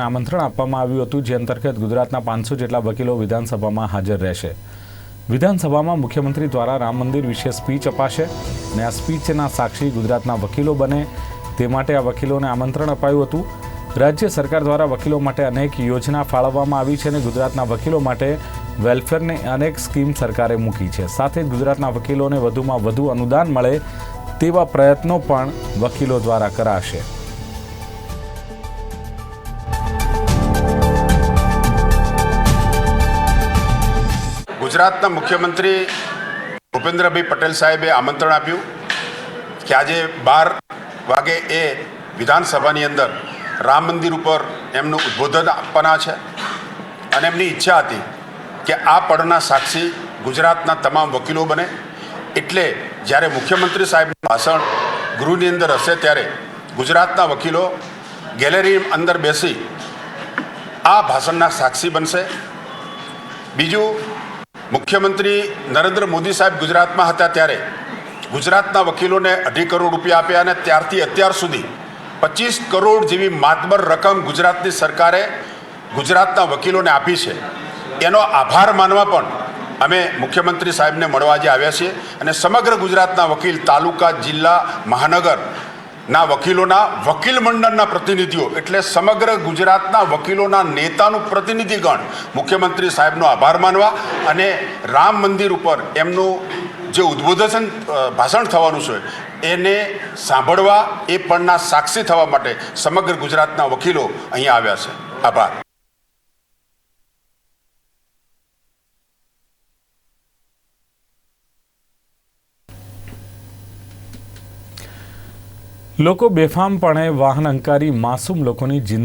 આમંત્રણ આપવામાં આવ્યું હતું, જે અંતર્ગત ગુજરાતના પાંચસો જેટલા વકીલો વિધાનસભામાં હાજર રહેશે. વિધાનસભામાં મુખ્યમંત્રી દ્વારા રામ મંદિર વિશે સ્પીચ અપાશે અને આ સ્પીચના સાક્ષી ગુજરાતના વકીલો બને. તે માટે આ વકીલોને આમંત્રણ અપાયું હતું. રાજ્ય સરકાર દ્વારા વકીલો માટે અનેક યોજના ફાળવવામાં આવી છે અને ગુજરાતના વકીલો માટે વેલફેરની અનેક સ્કીમ સરકારે મૂકી છે. સાથે જ ગુજરાતના વકીલોને વધુમાં વધુ અનુદાન મળે તેવા પ્રયત્નો પણ વકીલો દ્વારા કરાશે. ગુજરાતના મુખ્યમંત્રી ભૂપેન્દ્રભાઈ પટેલ સાહેબે આમંત્રણ આપ્યું કે આજે બાર વાગે એ વિધાનસભાની અંદર રામ મંદિર ઉપર એમનું ઉદ્બોધન આપવાના છે. અને એમની ઈચ્છા હતી કે આ પળના સાક્ષી ગુજરાતના તમામ વકીલો બને. એટલે જ્યારે મુખ્યમંત્રી સાહેબનું ભાષણ ગૃહની અંદર હશે ત્યારે ગુજરાતના વકીલો ગેલેરી અંદર બેસી આ ભાષણના સાક્ષી બનશે. બીજું મુખ્યમંત્રી નરેન્દ્ર મોદી સાહેબ ગુજરાતમાં હતા ત્યારે ગુજરાતના વકીલોને અઢી કરોડ રૂપિયા આપ્યા અને ત્યારથી અત્યાર સુધી પચીસ કરોડ જેવી માતબર રકમ ગુજરાતની સરકારે ગુજરાતના વકીલોને આપી છે. એનો આભાર માનવા પણ અમે મુખ્યમંત્રી સાહેબને મળવા આજે આવ્યા છીએ અને સમગ્ર ગુજરાતના વકીલ તાલુકા, જિલ્લા, મહાનગર ના વકીલોના, વકીલ મંડળના પ્રતિનિધિઓ, એટલે સમગ્ર ગુજરાતના વકીલોના નેતાનું પ્રતિનિધિગણ. મુખ્યમંત્રી સાહેબનો આભાર માનવા અને રામ મંદિર ઉપર એમનું જે ઉદ્બોધન ભાષણ થવાનું છે, એને સાંભળવા એ પણના સાક્ષી થવા માટે સમગ્ર ગુજરાતના વકીલો અહીંયા આવ્યા છે. આભાર. લોકો બેફામપણે વાહન અંકારી માસૂમ લોકોની જિંદગી